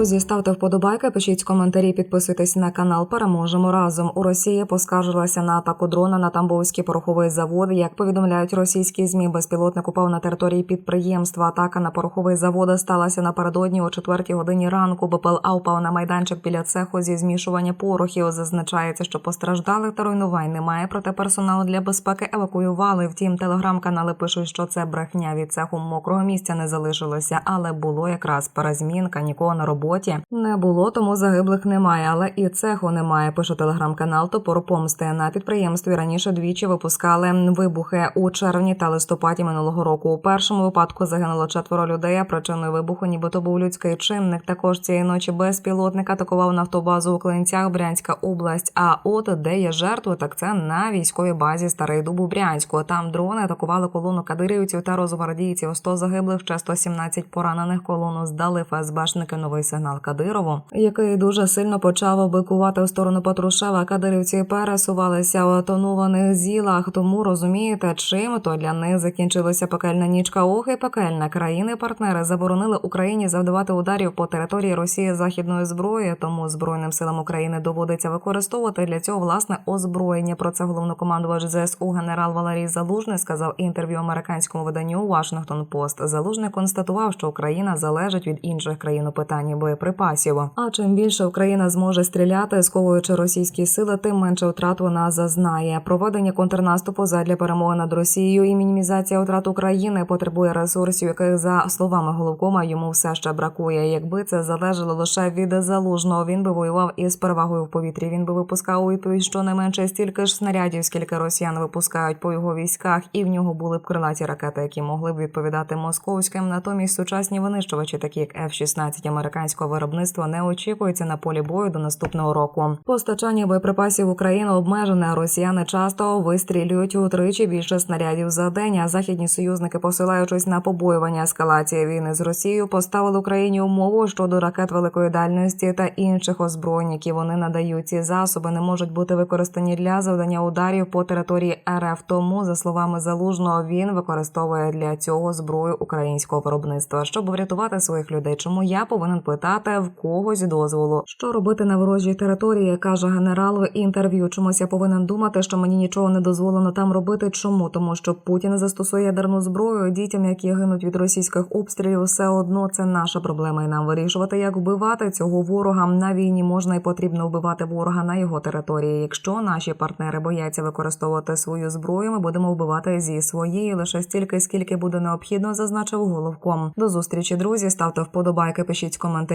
Друзі, ставте вподобайки, пишіть коментарі, підписуйтесь на канал. Переможемо разом. У Росії поскаржилася на атаку дрона на Тамбовський пороховий завод. Як повідомляють російські змі, безпілотник упав на території підприємства. Атака на пороховий завод сталася напередодні о 4 годині ранку. БПЛА упав на майданчик біля цеху зі змішування порохів. Зазначається, що постраждалих та руйнувань немає. Проте персоналу для безпеки евакуювали. Втім, телеграм-канали пишуть, що це брехня від цеху мокрого місця не залишилося, але було якраз перезмінка. Нікого на роботі не було, тому загиблих немає. Але і цеху немає. Пише телеграм-канал Топор Помсти. На підприємстві раніше двічі випускали вибухи у червні та листопаді минулого року. У першому випадку загинуло четверо людей. а Причиною вибуху, нібито був людський чинник. Також цієї ночі безпілотник атакував нафтобазу у Клинцях, Брянська область. А от де є жертви, так це на військовій базі Старий Дуб у Брянську. Там дрони атакували колону кадирівців та розгвардійців. 100 загиблих, ще 117 поранених. Колону здали ФСБшники новий сигнал Кадирову, який дуже сильно почав бикувати у сторону Патрушева. Кадирівці пересувалися у тонованих зілах. Тому розумієте, чим то для них закінчилася пекельна нічка. Ох і пекельна країни-партнери заборонили Україні завдавати ударів по території Росії західної зброї. Тому збройним силам України доводиться використовувати для цього власне озброєння. Про це головнокомандувач ЗСУ генерал Валерій Залужний сказав інтерв'ю американському виданню Washington Post. Залужний констатував, що Україна залежить від інших країн у питанні боєприпасів. А чим більше Україна зможе стріляти, сковуючи російські сили, тим менше втрат вона зазнає. Проведення контрнаступу задля перемоги над Росією і мінімізація втрат України потребує ресурсів, яких за словами головкома йому все ще бракує. Якби це залежало лише від залужного, він би воював із перевагою в повітрі. Він би випускав у відповідь щонайменше стільки ж снарядів, скільки росіян випускають по його військах, і в нього були б крилаті ракети, які могли б відповідати московським. Натомість сучасні винищувачі, такі як F-16 американського виробництва, не очікуються на полі бою до наступного року. Постачання боєприпасів в Україну обмежене. Росіяни часто вистрілюють утричі більше снарядів за день. А західні союзники, посилаючись на побоювання ескалації війни з Росією, поставили Україні умову щодо ракет великої дальності та інших озброєнь, які вони надають. Ці засоби не можуть бути використані для завдання ударів по території РФ. Тому, за словами залужного, він використовує для цього зброю українського виробництва, щоб врятувати своїх людей. Чому я повинен питати в когось дозволу, що робити на ворожій території? каже генерал в інтерв'ю. Чомусь я повинен думати, що мені нічого не дозволено там робити. Чому тому, що Путін застосує ядерну зброю дітям, які гинуть від російських обстрілів, все одно це наша проблема, і нам вирішувати, як вбивати цього ворога на війні. Можна і потрібно вбивати ворога на його території. Якщо наші партнери бояться використовувати свою зброю, ми будемо вбивати зі своєї лише стільки, скільки буде необхідно, зазначив головком. До зустрічі, друзі. Ставте вподобайки, пишіть